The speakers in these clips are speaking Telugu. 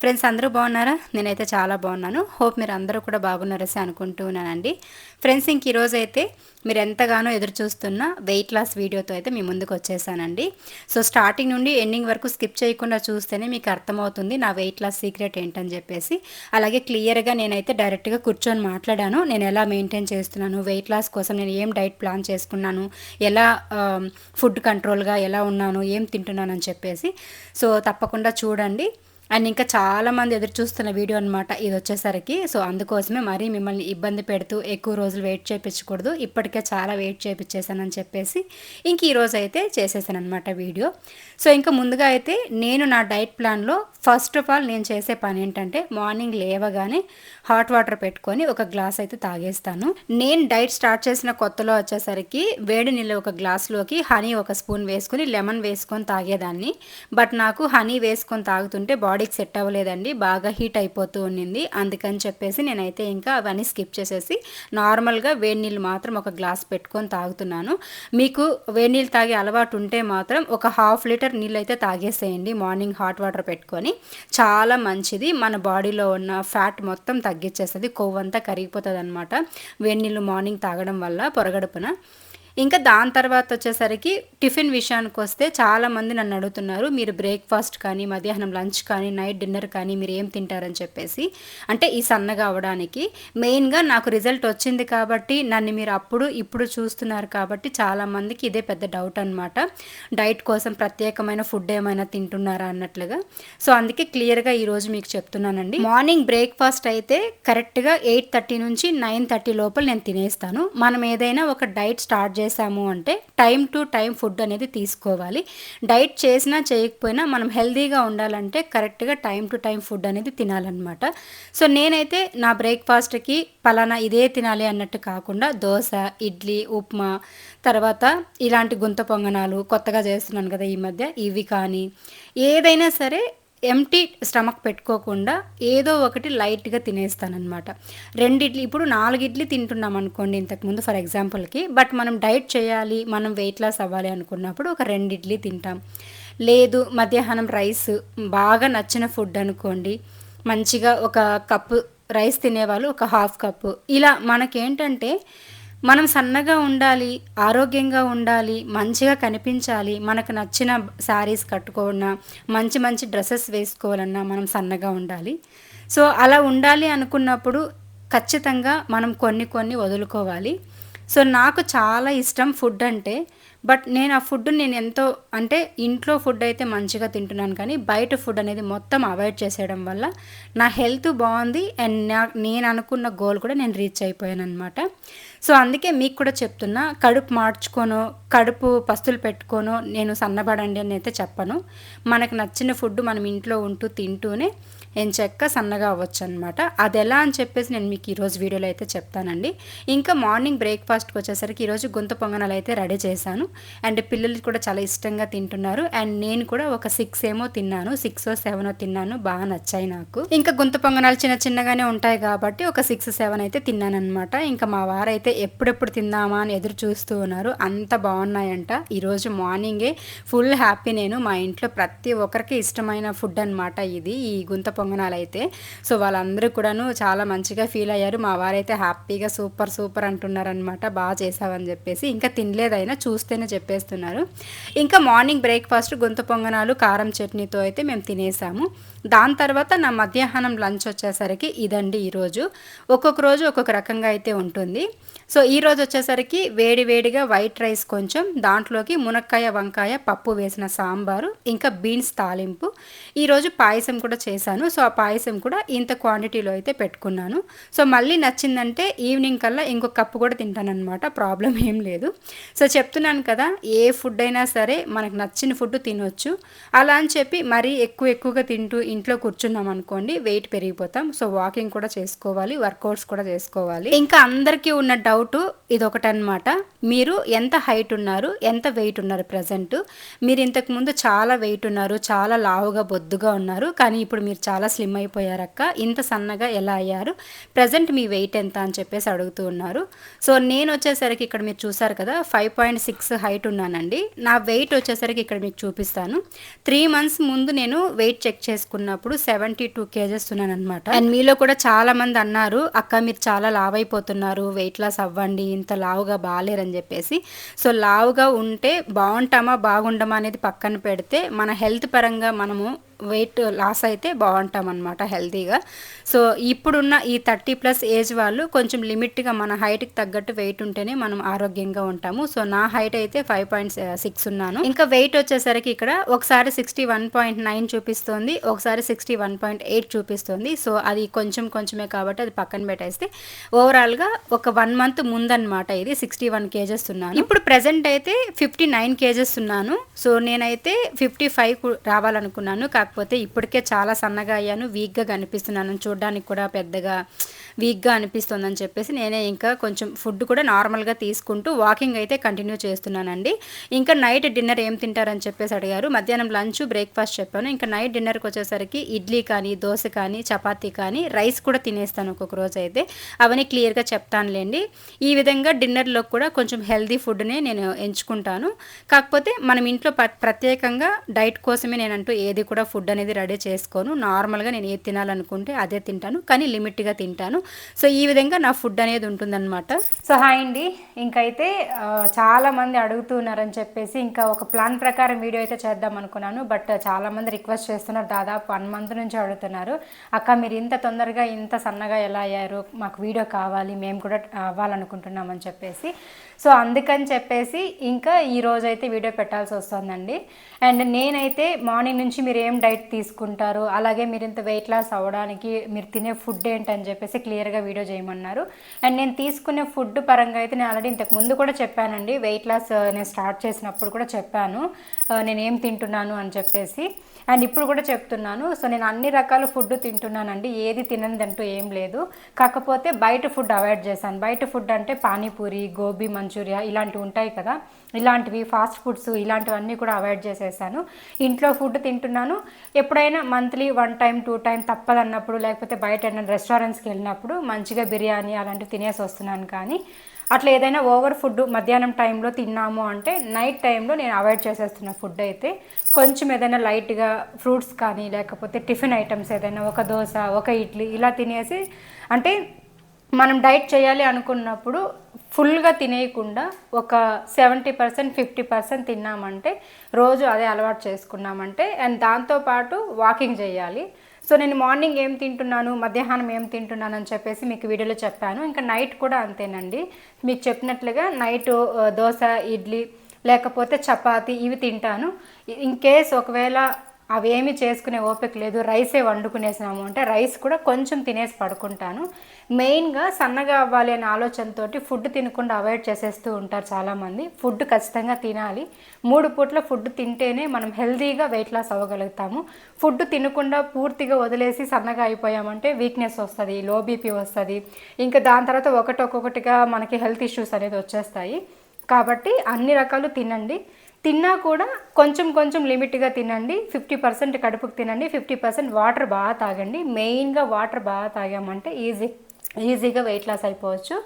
Friends అందరూ బాగున్నారా? నేనైతే చాలా బాగున్నాను. హోప్ మీరు అందరూ కూడా బాగున్నారసి అనుకుంటున్నానండి ఫ్రెండ్స్ ఇంక ఈరోజు అయితే మీరు ఎంతగానో ఎదురు చూస్తున్న వెయిట్ లాస్ వీడియోతో అయితే మీ ముందుకు వచ్చేసానండి. సో స్టార్టింగ్ నుండి ఎండింగ్ వరకు స్కిప్ చేయకుండా చూస్తేనే మీకు అర్థమవుతుంది నా వెయిట్ లాస్ సీక్రెట్ ఏంటని చెప్పేసి. అలాగే క్లియర్గా నేనైతే డైరెక్ట్గా కూర్చొని మాట్లాడాను. నేను ఎలా మెయింటైన్ చేస్తున్నాను? వెయిట్ లాస్ కోసం నేను ఏం డైట్ ప్లాన్ చేసుకున్నాను? ఎలా ఫుడ్ కంట్రోల్గా ఎలా ఉన్నాను? ఏం తింటున్నాను అని చెప్పేసి. సో తప్పకుండా చూడండి. అండ్ ఇంకా చాలామంది ఎదురు చూస్తున్న వీడియో అనమాట ఇది వచ్చేసరికి. సో అందుకోసమే మరీ మిమ్మల్ని ఇబ్బంది పెడుతూ ఎక్కువ రోజులు వెయిట్ చేయించకూడదు ఇప్పటికే చాలా వెయిట్ చేయించేసానని చెప్పేసి ఇంక ఈరోజు అయితే చేసేసాను అనమాట వీడియో. సో ఇంకా ముందుగా అయితే నేను నా డైట్ ప్లాన్లో ఫస్ట్ ఆఫ్ ఆల్ నేను చేసే పని ఏంటంటే మార్నింగ్ లేవగానే హాట్ వాటర్ పెట్టుకొని ఒక గ్లాస్ అయితే తాగేస్తాను. నేను డైట్ స్టార్ట్ చేసిన కొత్తలో వచ్చేసరికి వేడి నీళ్ళు ఒక గ్లాస్లోకి హనీ ఒక స్పూన్ వేసుకొని లెమన్ వేసుకొని తాగేదాన్ని. బట్ నాకు హనీ వేసుకొని తాగుతుంటే బాడీ బాడీకి సెట్ అవ్వలేదండి బాగా హీట్ అయిపోతూ ఉండింది. అందుకని చెప్పేసి నేనైతే ఇంకా అవన్నీ స్కిప్ చేసేసి నార్మల్గా వేడి నీళ్ళు మాత్రం ఒక గ్లాస్ పెట్టుకొని తాగుతున్నాను. మీకు వేడి నీళ్ళు తాగే అలవాటు ఉంటే మాత్రం ఒక హాఫ్ లీటర్ నీళ్ళు అయితే తాగేసేయండి మార్నింగ్ హాట్ వాటర్ పెట్టుకొని. చాలా మంచిది మన బాడీలో ఉన్న ఫ్యాట్ మొత్తం తగ్గించేస్తుంది కొవ్వంతా కరిగిపోతుంది అనమాట వేడి నీళ్ళు మార్నింగ్ తాగడం వల్ల పొరగడుపున. ఇంకా దాని తర్వాత వచ్చేసరికి టిఫిన్ విషయానికి వస్తే చాలామంది నన్ను అడుగుతున్నారు మీరు బ్రేక్ఫాస్ట్ కానీ మధ్యాహ్నం లంచ్ కానీ నైట్ డిన్నర్ కానీ మీరు ఏం తింటారని చెప్పేసి. అంటే ఈ సన్నగా అవడానికి మెయిన్గా నాకు రిజల్ట్ వచ్చింది కాబట్టి నన్ను మీరు అప్పుడు ఇప్పుడు చూస్తున్నారు కాబట్టి చాలామందికి ఇదే పెద్ద డౌట్ అనమాట డైట్ కోసం ప్రత్యేకమైన ఫుడ్ ఏమైనా తింటున్నారా అన్నట్లుగా. సో అందుకే క్లియర్గా ఈరోజు మీకు చెప్తున్నానండి. మార్నింగ్ బ్రేక్ఫాస్ట్ అయితే కరెక్ట్గా ఎయిట్ థర్టీ నుంచి నైన్ థర్టీ లోపల నేను తినేస్తాను. మనం ఏదైనా ఒక డైట్ స్టార్ట్ చేసి చేసాము అంటే టైం టు టైం ఫుడ్ అనేది తీసుకోవాలి. డైట్ చేసినా చేయకపోయినా మనం హెల్తీగా ఉండాలంటే కరెక్ట్గా టైం టు టైం ఫుడ్ అనేది తినాలన్నమాట. సో నేనైతే నా బ్రేక్ఫాస్ట్కి పలానా ఇదే తినాలి అన్నట్టు కాకుండా దోశ ఇడ్లీ ఉప్మా తర్వాత ఇలాంటి గుంత పొంగనాలు కొత్తగా చేస్తున్నాను కదా ఈ మధ్య ఇవి కానీ ఏదైనా సరే ఎంటీ స్టమక్ పెట్టుకోకుండా ఏదో ఒకటి లైట్గా తినేస్తానమాట రెండిడ్లీ ఇప్పుడు నాలుగు ఇడ్లీ తింటున్నాం అనుకోండి ఇంతకుముందు ఫర్ ఎగ్జాంపుల్కి బట్ మనం డైట్ చేయాలి మనం వెయిట్ లాస్ అవ్వాలి అనుకున్నప్పుడు ఒక రెండిడ్లీ తింటాం. లేదు మధ్యాహ్నం రైస్ బాగా నచ్చిన ఫుడ్ అనుకోండి మంచిగా ఒక కప్పు రైస్ తినేవాళ్ళు ఒక హాఫ్ కప్పు ఇలా మనకేంటంటే మనం సన్నగా ఉండాలి ఆరోగ్యంగా ఉండాలి మంచిగా కనిపించాలి మనకు నచ్చిన శారీస్ కట్టుకోవన్నా మంచి మంచి డ్రెస్సెస్ వేసుకోవాలన్నా మనం సన్నగా ఉండాలి. సో అలా ఉండాలి అనుకున్నప్పుడు ఖచ్చితంగా మనం కొన్ని కొన్ని వదులుకోవాలి. సో నాకు చాలా ఇష్టం ఫుడ్ అంటే బట్ నేను ఆ ఫుడ్ నేను ఎంతో అంటే ఇంట్లో ఫుడ్ అయితే మంచిగా తింటున్నాను కానీ బయట ఫుడ్ అనేది మొత్తం అవాయిడ్ చేసేయడం వల్ల నా హెల్త్ బాగుంది అండ్ నా నేను అనుకున్న గోల్ కూడా నేను రీచ్ అయిపోయాను అనమాట సో అందుకే మీకు కూడా చెప్తున్నా కడుపు మార్చుకోనో కడుపు పస్తులు పెట్టుకోనో నేను సన్నబడండి అని అయితే చెప్పను. మనకు నచ్చిన ఫుడ్ మనం ఇంట్లో ఉంటూ తింటూనే చెక్క సన్నగా అవ్వచ్చు అనమాట అది ఎలా అని చెప్పేసి నేను మీకు ఈరోజు వీడియోలో అయితే చెప్తానండి. ఇంకా మార్నింగ్ బ్రేక్ఫాస్ట్కి వచ్చేసరికి ఈరోజు గుంత పొంగనాలు అయితే రెడీ చేశాను. అండ్ పిల్లలు కూడా చాలా ఇష్టంగా తింటున్నారు. అండ్ నేను కూడా ఒక సిక్స్ ఏమో తిన్నాను సిక్స్ సెవెన్ తిన్నాను. బాగా నచ్చాయి నాకు. ఇంకా గుంత పొంగనాలు చిన్న చిన్నగానే ఉంటాయి కాబట్టి ఒక సిక్స్ సెవెన్ అయితే తిన్నాను అనమాట ఇంకా మా వారైతే ఎప్పుడెప్పుడు తిందామా అని ఎదురు చూస్తూ ఉన్నారు. అంత బాగున్నాయంట. ఈరోజు మార్నింగే ఫుల్ హ్యాపీ నేను. మా ఇంట్లో ప్రతి ఒక్కరికి ఇష్టమైన ఫుడ్ అనమాట ఇది. ఈ గుంత పొంగ పొంగనాలు అయితే సో వాళ్ళందరూ కూడాను చాలా మంచిగా ఫీల్ అయ్యారు. మా వారైతే హ్యాపీగా సూపర్ సూపర్ అంటున్నారనమాట బాగా చేసావని చెప్పేసి. ఇంకా తినలేదైనా చూస్తేనే చెప్పేస్తున్నారు. ఇంకా మార్నింగ్ బ్రేక్ఫాస్ట్ గొంతు పొంగనాలు కారం చట్నీతో అయితే మేము తినేసాము. దాని తర్వాత నా మధ్యాహ్నం లంచ్ వచ్చేసరికి ఇదండి ఈరోజు. ఒక్కొక్క రోజు ఒక్కొక్క రకంగా అయితే ఉంటుంది. సో ఈరోజు వచ్చేసరికి వేడి వేడిగా వైట్ రైస్ కొంచెం దాంట్లోకి మునక్కాయ వంకాయ పప్పు వేసిన సాంబారు ఇంకా బీన్స్ తాలింపు. ఈరోజు పాయసం కూడా చేశాను. సో ఆ పాయసం కూడా ఇంత క్వాంటిటీలో అయితే పెట్టుకున్నాను. సో మళ్ళీ నచ్చిందంటే ఈవినింగ్ కల్లా ఇంకొక కప్పు కూడా తింటానమాట ప్రాబ్లం ఏం లేదు. సో చెప్తున్నాను కదా ఏ ఫుడ్ అయినా సరే మనకు నచ్చిన ఫుడ్ తినొచ్చు. అలా అని చెప్పి మరీ ఎక్కువ ఎక్కువగా తింటూ ఇంట్లో కూర్చున్నాం అనుకోండి వెయిట్ పెరిగిపోతాం. సో వాకింగ్ కూడా చేసుకోవాలి వర్కౌట్స్ కూడా చేసుకోవాలి. ఇంకా అందరికీ ఉన్న డౌట్ డౌట్ ఇది అనమాట మీరు ఎంత హైట్ ఉన్నారు ఎంత వెయిట్ ఉన్నారు ప్రజెంట్ మీరు ఇంతకుముందు చాలా వెయిట్ ఉన్నారు చాలా లావుగా బొద్దుగా ఉన్నారు కానీ ఇప్పుడు మీరు చాలా స్లిమ్ అయిపోయారక్క ఇంత సన్నగా ఎలా అయ్యారు? ప్రజెంట్ మీ వెయిట్ ఎంత అని చెప్పేసి అడుగుతూ ఉన్నారు. సో నేను వచ్చేసరికి ఇక్కడ మీరు చూసారు కదా ఫైవ్ పాయింట్ సిక్స్ హైట్ ఉన్నానండి. నా వెయిట్ వచ్చేసరికి ఇక్కడ మీకు చూపిస్తాను. త్రీ మంత్స్ ముందు నేను వెయిట్ చెక్ చేసుకున్నప్పుడు సెవెంటీ టూ కేజెస్ ఉన్నాను అనమాట అండ్ మీలో కూడా చాలా మంది అన్నారు అక్క మీరు చాలా లావైపోతున్నారు అయిపోతున్నారు వెయిట్ లాస్ అవ్వండి ఇంత లావుగా బాగాలేరని చెప్పేసి. సో లావుగా ఉంటే బాగుంటామా బాగుండమా అనేది పక్కన పెడితే మన హెల్త్ పరంగా మనము వెయిట్ లాస్ అయితే బాగుంటాం అనమాట హెల్తీగా. సో ఇప్పుడున్న ఈ థర్టీ ప్లస్ ఏజ్ వాళ్ళు కొంచెం లిమిట్గా మన హైట్కి తగ్గట్టు వెయిట్ ఉంటేనే మనం ఆరోగ్యంగా ఉంటాము. సో నా హైట్ అయితే ఫైవ్ పాయింట్ సిక్స్ ఉన్నాను. ఇంకా వెయిట్ వచ్చేసరికి ఇక్కడ ఒకసారి సిక్స్టీ వన్ పాయింట్ నైన్ చూపిస్తుంది ఒకసారి సిక్స్టీ వన్ పాయింట్ ఎయిట్ చూపిస్తుంది. సో అది కొంచెం కొంచెమే కాబట్టి అది పక్కన పెట్టేస్తే ఓవరాల్గా ఒక వన్ మంత్ ముందన్నమాట ఇది. సిక్స్టీ వన్ కేజెస్ ఉన్నాను. ఇప్పుడు ప్రజెంట్ అయితే ఫిఫ్టీ నైన్ కేజెస్ ఉన్నాను. సో నేనైతే ఫిఫ్టీ ఫైవ్ రావాలనుకున్నాను. కాకపోతే ఇప్పటికే చాలా సన్నగా అయ్యాను. వీక్గా కనిపిస్తున్నాను. చూడడానికి కూడా పెద్దగా వీక్గా అనిపిస్తుందని చెప్పేసి నేనే ఇంకా కొంచెం ఫుడ్ కూడా నార్మల్గా తీసుకుంటూ వాకింగ్ అయితే కంటిన్యూ చేస్తున్నానండి. ఇంకా నైట్ డిన్నర్ ఏం తింటారని చెప్పేసి అడిగారు. మధ్యాహ్నం లంచ్ బ్రేక్ఫాస్ట్ చెప్పాను. ఇంకా నైట్ డిన్నర్కి వచ్చేసరికి ఇడ్లీ కానీ దోశ కానీ చపాతీ కానీ రైస్ కూడా తినేస్తాను ఒక్కొక్క రోజు అయితే. అవన్నీ క్లియర్గా చెప్తానులేండి. ఈ విధంగా డిన్నర్లో కూడా కొంచెం హెల్దీ ఫుడ్నే నేను ఎంచుకుంటాను. కాకపోతే మనం ఇంట్లో ప్రత్యేకంగా డైట్ కోసమే నేనంటూ ఏది కూడా ఫుడ్ అనేది రెడీ చేసుకోను. నార్మల్గా నేను ఏది తినాలనుకుంటే అదే తింటాను. కానీ లిమిట్గా తింటాను. సో ఈ విధంగా నా ఫుడ్ అనేది ఉంటుందన్నమాట. సో హాయ్ అండి. ఇంకైతే చాలామంది అడుగుతున్నారని చెప్పేసి ఇంకా ఒక ప్లాన్ ప్రకారం వీడియో అయితే చేద్దాం అనుకున్నాను. బట్ చాలామంది రిక్వెస్ట్ చేస్తున్నారు. దాదాపు వన్ మంత్ నుంచి అడుగుతున్నారు. అక్క మీరు ఇంత తొందరగా ఇంత సన్నగా ఎలా అయ్యారు? మాకు వీడియో కావాలి. మేము కూడా అవ్వాలనుకుంటున్నామని చెప్పేసి. సో అందుకని చెప్పేసి ఇంకా ఈ రోజైతే వీడియో పెట్టాల్సి వస్తుందండి. అండ్ నేనైతే మార్నింగ్ నుంచి మీరు ఏం డైట్ తీసుకుంటారు? అలాగే మీరు ఇంత వెయిట్ లాస్ అవ్వడానికి మీరు తినే ఫుడ్ ఏంటని చెప్పేసి క్లియర్గా వీడియో చేయమన్నారు. అండ్ నేను తీసుకునే ఫుడ్ పరంగా అయితే నేను ఆల్రెడీ ఇంతకు ముందు కూడా చెప్పానండి. వెయిట్ లాస్ నేను స్టార్ట్ చేసినప్పుడు కూడా చెప్పాను. నేనేం తింటున్నాను అని చెప్పేసి. అండ్ ఇప్పుడు కూడా చెప్తున్నాను సో నేను అన్ని రకాల ఫుడ్ తింటున్నానండి. ఏది తినదంటూ ఏం లేదు. కాకపోతే బయట ఫుడ్ అవాయిడ్ చేశాను. బయట ఫుడ్ అంటే పానీపూరి గోబీ మంచూరియా ఇలాంటివి ఉంటాయి కదా. ఇలాంటివి ఫాస్ట్ ఫుడ్స్ ఇలాంటివన్నీ కూడా అవాయిడ్ చేసేసాను. ఇంట్లో ఫుడ్ తింటున్నాను. ఎప్పుడైనా monthly one time two time తప్పదన్నప్పుడు లేకపోతే బయట రెస్టారెంట్స్కి వెళ్ళినప్పుడు మంచిగా బిర్యానీ అలాంటివి తినేసి వస్తున్నాను కానీ అట్లా ఏదైనా ఓవర్ ఫుడ్ మధ్యాహ్నం టైంలో తిన్నాము అంటే నైట్ టైంలో నేను అవాయిడ్ చేసేస్తున్న ఫుడ్ అయితే కొంచెం ఏదైనా లైట్గా ఫ్రూట్స్ కానీ లేకపోతే టిఫిన్ ఐటమ్స్ ఏదైనా ఒక దోశ ఒక ఇడ్లీ ఇలా తినేసి అంటే మనం డైట్ చేయాలి అనుకున్నప్పుడు ఫుల్గా తినేయకుండా ఒక సెవెంటీ పర్సెంట్ ఫిఫ్టీ పర్సెంట్ తిన్నామంటే రోజు అదే అలవాటు చేసుకున్నామంటే అండ్ దాంతోపాటు వాకింగ్ చేయాలి. సో నేను మార్నింగ్ ఏం తింటున్నాను మధ్యాహ్నం ఏం తింటున్నాను అని చెప్పేసి మీకు వీడియోలో చెప్పాను. ఇంకా నైట్ కూడా అంతేనండి. మీకు చెప్పినట్లుగా నైట్ దోశ ఇడ్లీ లేకపోతే చపాతి ఇవి తింటాను. ఇన్ కేస్ ఒకవేళ అవేమి చేసుకునే ఓపిక లేదు. రైసే వండుకునేసినాము అంటే రైస్ కూడా కొంచెం తినేసి పడుకుంటాను. మెయిన్గా సన్నగా అవ్వాలి అనే ఆలోచనతో ఫుడ్ తినకుండా అవాయిడ్ చేసేస్తూ ఉంటారు చాలామంది. ఫుడ్ ఖచ్చితంగా తినాలి. మూడు పూట్ల ఫుడ్ తింటేనే మనం హెల్తీగా వెయిట్ లాస్ అవ్వగలుగుతాము. ఫుడ్ తినకుండా పూర్తిగా వదిలేసి సన్నగా అయిపోయామంటే వీక్నెస్ వస్తుంది లో బీపీ వస్తుంది. ఇంకా దాని తర్వాత ఒకటి ఒక్కొక్కటిగా మనకి హెల్త్ ఇష్యూస్ అనేది వచ్చేస్తాయి. కాబట్టి అన్ని రకాలు తినండి. తిన్నా కూడా కొంచెం కొంచెం లిమిట్గా తినండి. ఫిఫ్టీ పర్సెంట్ కడుపుకు తినండి. ఫిఫ్టీ పర్సెంట్ వాటర్ బాగా తాగండి. మెయిన్గా వాటర్ బాగా తాగామంటే ఈజీ ఈజీగా వెయిట్ లాస్ అయిపోవచ్చు.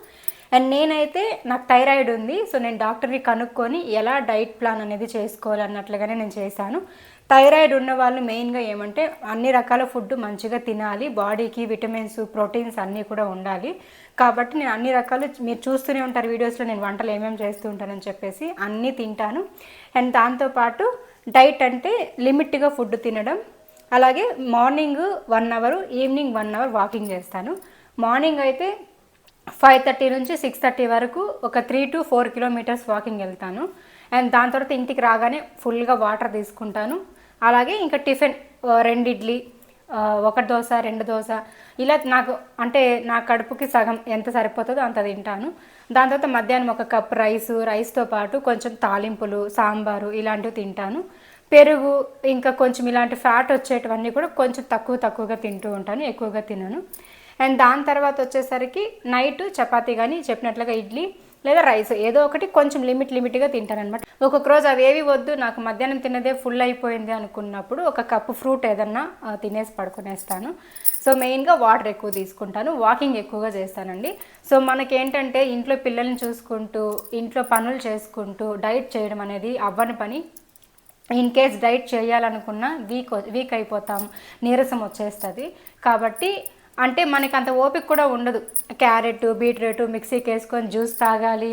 అండ్ నేనైతే నాకు థైరాయిడ్ ఉంది. సో నేను డాక్టర్ని కనుక్కొని ఎలా డైట్ ప్లాన్ అనేది చేసుకోవాలి అన్నట్లుగానే నేను చేశాను. థైరాయిడ్ ఉన్న వాళ్ళు మెయిన్గా ఏమంటే అన్ని రకాల ఫుడ్ మంచిగా తినాలి. బాడీకి విటమిన్స్ ప్రోటీన్స్ అన్నీ కూడా ఉండాలి. కాబట్టి నేను అన్ని రకాలు మీరు చూస్తూనే ఉంటారు వీడియోస్లో నేను వంటలు ఏమేమి చేస్తూ ఉంటానని చెప్పేసి అన్నీ తింటాను. అండ్ దాంతోపాటు డైట్ అంటే లిమిట్గా ఫుడ్ తినడం. అలాగే morning one hour evening one hour walking చేస్తాను. మార్నింగ్ అయితే ఫైవ్ థర్టీ నుంచి సిక్స్ థర్టీ వరకు ఒక three to four kilometres walking వెళ్తాను. అండ్ దాని తర్వాత ఇంటికి రాగానే ఫుల్గా వాటర్ తీసుకుంటాను. అలాగే ఇంకా టిఫిన్ రెండు ఇడ్లీ ఒక దోశ రెండు దోశ. ఇలా నాకు అంటే నా కడుపుకి సగం ఎంత సరిపోతుందో అంత తింటాను. దాని తర్వాత మధ్యాహ్నం ఒక కప్ రైస్ రైస్తో పాటు కొంచెం తాలింపులు సాంబారు ఇలాంటివి తింటాను. పెరుగు ఇంకా కొంచెం ఇలాంటి ఫ్యాట్ వచ్చేటివన్నీ కూడా కొంచెం తక్కువ తక్కువగా తింటూ ఉంటాను ఎక్కువగా తినను. అండ్ దాని తర్వాత వచ్చేసరికి నైట్ చపాతీ కానీ చెప్పినట్లుగా ఇడ్లీ లేదా రైస్ ఏదో ఒకటి కొంచెం లిమిట్ లిమిట్గా తింటాను అనమాట ఒక్కొక్క రోజు అవేవి వద్దు నాకు మధ్యాహ్నం తిన్నదే ఫుల్ అయిపోయింది అనుకున్నప్పుడు ఒక కప్పు ఫ్రూట్ ఏదన్నా తినేసి పడుకునేస్తాను. సో మెయిన్గా వాటర్ ఎక్కువ తీసుకుంటాను వాకింగ్ ఎక్కువగా చేస్తానండి. సో మనకేంటంటే ఇంట్లో పిల్లల్ని చూసుకుంటూ ఇంట్లో పనులు చేసుకుంటూ డైట్ చేయడం అనేది అవ్వని పని. ఇన్ కేస్ డైట్ చేయాలనుకున్న వీక్ వీక్ అయిపోతాం నీరసం వచ్చేస్తుంది. కాబట్టి అంటే మనకి అంత ఓపిక కూడా ఉండదు. క్యారెట్ బీట్రూట్ మిక్సీకి వేసుకొని జ్యూస్ తాగాలి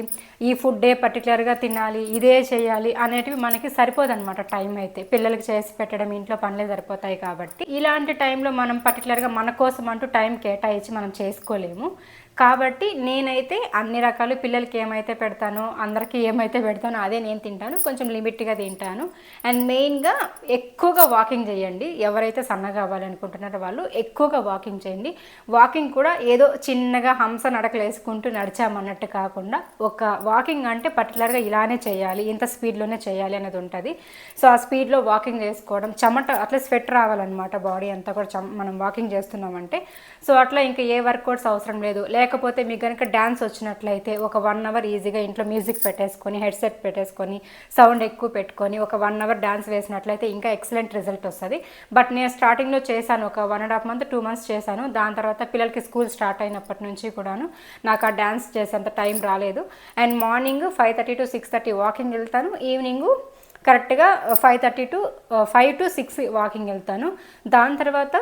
ఈ ఫుడ్డే పర్టికులర్గా తినాలి ఇదే చేయాలి అనేటివి మనకి సరిపోదన్నమాట టైం అయితే. పిల్లలకి చేసి పెట్టడం ఇంట్లో పనులే సరిపోతాయి కాబట్టి. ఇలాంటి టైంలో మనం పర్టికులర్గా మన కోసం అంటూ టైం కేటాయించి మనం చేసుకోలేము. కాబట్టి నేనైతే అన్ని రకాలు పిల్లలకి ఏమైతే పెడతానో అందరికీ ఏమైతే పెడతానో అదే నేను తింటాను. కొంచెం లిమిట్గా తింటాను. అండ్ మెయిన్గా ఎక్కువగా వాకింగ్ చేయండి. ఎవరైతే సన్నగా అవ్వాలనుకుంటున్నారో వాళ్ళు ఎక్కువగా వాకింగ్ చేయండి. వాకింగ్ కూడా ఏదో చిన్నగా హంస నడకలు వేసుకుంటూ నడిచామన్నట్టు కాకుండా ఒక వాకింగ్ అంటే పర్టికులర్గా ఇలానే చేయాలి ఇంత స్పీడ్లోనే చేయాలి అనేది ఉంటుంది. సో ఆ స్పీడ్లో వాకింగ్ చేసుకోవడం చెమట అట్లా స్వెట్ రావాలన్నమాట బాడీ అంతా కూడా మనం వాకింగ్ చేస్తున్నామంటే. సో అట్లా ఇంకా ఏ వర్కౌట్స్ అవసరం లేదు. లేకపోతే మీకు కనుక డ్యాన్స్ వచ్చినట్లయితే ఒక వన్ అవర్ ఈజీగా ఇంట్లో మ్యూజిక్ పెట్టేసుకొని హెడ్సెట్ పెట్టేసుకొని సౌండ్ ఎక్కువ పెట్టుకొని ఒక వన్ అవర్ డ్యాన్స్ వేసినట్లయితే ఇంకా ఎక్సలెంట్ రిజల్ట్ వస్తుంది. బట్ నేను స్టార్టింగ్లో చేశాను ఒక one and half month two months చేశాను. దాని తర్వాత పిల్లలకి స్కూల్ స్టార్ట్ అయినప్పటి నుంచి కూడాను నాకు ఆ డ్యాన్స్ చేసేంత టైం రాలేదు. And morning five thirty to six thirty walking వెళ్తాను. ఈవినింగ్ కరెక్ట్గా five thirty to five to six walking వెళ్తాను. దాని తర్వాత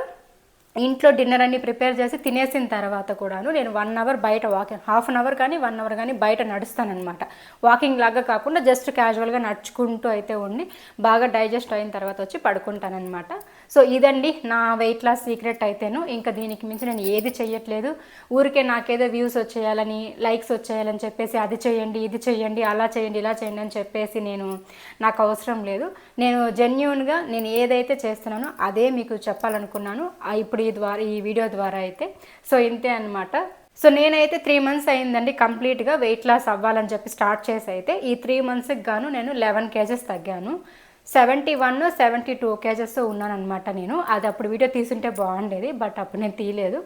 ఇంట్లో డిన్నర్ అన్ని ప్రిపేర్ చేసి తినేసిన తర్వాత కూడాను నేను వన్ అవర్ బయట వాకింగ్ హాఫ్ అన్ అవర్ కానీ వన్ అవర్ కానీ బయట నడుస్తానమాట వాకింగ్ లాగా కాకుండా జస్ట్ క్యాజువల్గా నడుచుకుంటూ అయితే ఉండి బాగా డైజెస్ట్ అయిన తర్వాత వచ్చి పడుకుంటానమాట సో ఇదండి నా వెయిట్ లాస్ సీక్రెట్ అయితేను. ఇంకా దీనికి మించి నేను ఏది చేయట్లేదు ఊరికే నాకేదో వ్యూస్ వచ్చేయాలని లైక్స్ వచ్చేయాలని చెప్పేసి అది చేయండి ఇది చేయండి అలా చేయండి ఇలా చేయండి అని చెప్పేసి నేను నాకు అవసరం లేదు. నేను జెన్యున్గా నేను ఏదైతే చేస్తున్నానో అదే మీకు చెప్పాలనుకున్నాను. ఇప్పుడు ఈ ద్వారా ఈ వీడియో ద్వారా అయితే. సో ఇంతే అనమాట సో నేనైతే త్రీ మంత్స్ అయిందండి కంప్లీట్గా వెయిట్ లాస్ అవ్వాలని చెప్పి స్టార్ట్ చేసి అయితే ఈ త్రీ మంత్స్కి గాను నేను eleven kgs తగ్గాను. Seventy one seventy two KGs ఉన్నానమాట నేను. అది అప్పుడు వీడియో తీసుంటే బాగుండేది బట్ అప్పుడు నేను తీయలేదు.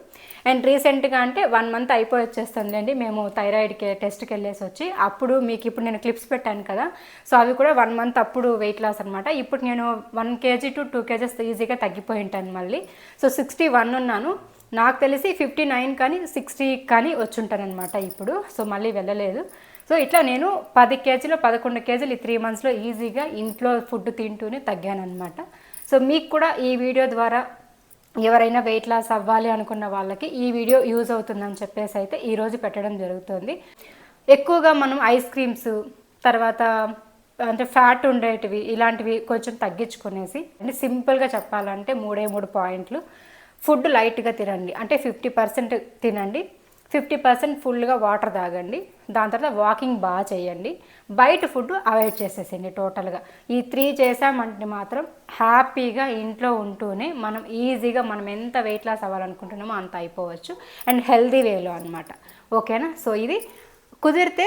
అండ్ రీసెంట్గా అంటే వన్ మంత్ అయిపోయి వచ్చేస్తుందండి. మేము థైరాయిడ్కి టెస్ట్కి వెళ్ళేసి వచ్చి అప్పుడు మీకు ఇప్పుడు నేను క్లిప్స్ పెట్టాను కదా సో అవి కూడా వన్ మంత్ అప్పుడు వెయిట్ లాస్ అనమాట ఇప్పుడు నేను one KG to two KGs ఈజీగా తగ్గిపోయి ఉంటాను మళ్ళీ. సో సిక్స్టీ వన్ ఉన్నాను. నాకు తెలిసి ఫిఫ్టీ నైన్ కానీ సిక్స్టీ కానీ వచ్చుంటానమాట ఇప్పుడు. సో మళ్ళీ వెళ్ళలేదు. సో ఇట్లా నేను పది కేజీలు పదకొండు కేజీలు ఈ త్రీ మంత్స్లో ఈజీగా ఇంట్లో ఫుడ్ తింటూనే తగ్గాను అనమాట సో మీకు కూడా ఈ వీడియో ద్వారా ఎవరైనా వెయిట్ లాస్ అవ్వాలి అనుకున్న వాళ్ళకి ఈ వీడియో యూజ్ అవుతుందని చెప్పేసి అయితే ఈరోజు పెట్టడం జరుగుతుంది. ఎక్కువగా మనం ఐస్ క్రీమ్స్ తర్వాత అంటే ఫ్యాట్ ఉండేటివి ఇలాంటివి కొంచెం తగ్గించుకునేసి అంటే సింపుల్గా చెప్పాలంటే మూడే మూడు పాయింట్లు. ఫుడ్ లైట్గా తినండి. అంటే ఫిఫ్టీ పర్సెంట్ తినండి. ఫిఫ్టీ పర్సెంట్ ఫుల్గా వాటర్ తాగండి. దాని తర్వాత వాకింగ్ బాగా చేయండి. బయట ఫుడ్ అవాయిడ్ చేసేసేయండి టోటల్గా. ఈ త్రీ చేసామంటే మాత్రం హ్యాపీగా ఇంట్లో ఉంటూనే మనం ఈజీగా మనం ఎంత వెయిట్ లాస్ అవ్వాలనుకుంటున్నామో అంత అయిపోవచ్చు. అండ్ హెల్దీ వేలో అనమాట ఓకేనా? సో ఇది కుదిరితే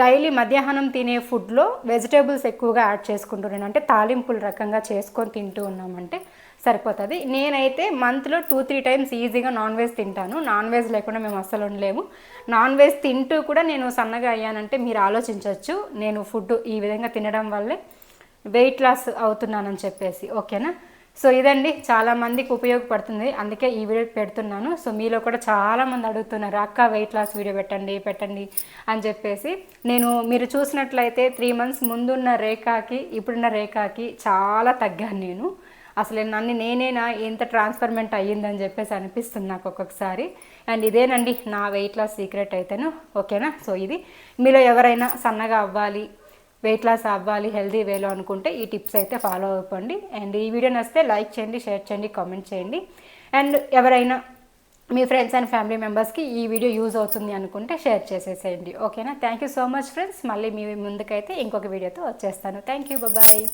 డైలీ మధ్యాహ్నం తినే ఫుడ్లో వెజిటేబుల్స్ ఎక్కువగా యాడ్ చేసుకుంటున్నాను అంటే తాలింపుల రకంగా చేసుకొని తింటూ ఉన్నామంటే సరిపోతుంది. నేనైతే మంత్లో టూ త్రీ టైమ్స్ ఈజీగా నాన్ వెజ్ తింటాను. నాన్ వెజ్ లేకుండా మేము అస్సలు ఉండలేము. నాన్ వెజ్ తింటూ కూడా నేను సన్నగా అయ్యానంటే మీరు ఆలోచించవచ్చు నేను ఫుడ్ ఈ విధంగా తినడం వల్లే వెయిట్ లాస్ అవుతున్నానని చెప్పేసి. ఓకేనా? సో ఇదండి. చాలామందికి ఉపయోగపడుతుంది. అందుకే ఈ వీడియో పెడుతున్నాను. సో మీలో కూడా చాలామంది అడుగుతున్నారు అక్క వెయిట్ లాస్ వీడియో పెట్టండి పెట్టండి అని చెప్పేసి. నేను మీరు చూసినట్లయితే త్రీ మంత్స్ ముందున్న రేఖకి ఇప్పుడున్న రేఖకి చాలా తగ్గాను నేను. అసలు నన్ను నేనేనా? ఎంత ట్రాన్స్ఫర్మెంట్ అయ్యిందని చెప్పేసి అనిపిస్తుంది నాకు ఒక్కొక్కసారి. అండ్ ఇదేనండి నా వెయిట్ లాస్ సీక్రెట్ అయితేను. ఓకేనా? సో ఇది మీలో ఎవరైనా సన్నగా అవ్వాలి వెయిట్ లాస్ అవ్వాలి హెల్దీ వేలో అనుకుంటే ఈ టిప్స్ అయితే ఫాలో అవ్వండి. అండ్ ఈ వీడియో నచ్చితే లైక్ చేయండి షేర్ చేయండి కామెంట్ చేయండి. అండ్ ఎవరైనా మీ ఫ్రెండ్స్ అండ్ ఫ్యామిలీ మెంబర్స్కి ఈ వీడియో యూజ్ అవుతుంది అనుకుంటే షేర్ చేసేసేయండి. ఓకేనా? Thank you so much friends మళ్ళీ మీ ముందుకైతే ఇంకొక వీడియోతో వచ్చేస్తాను. Thank you bye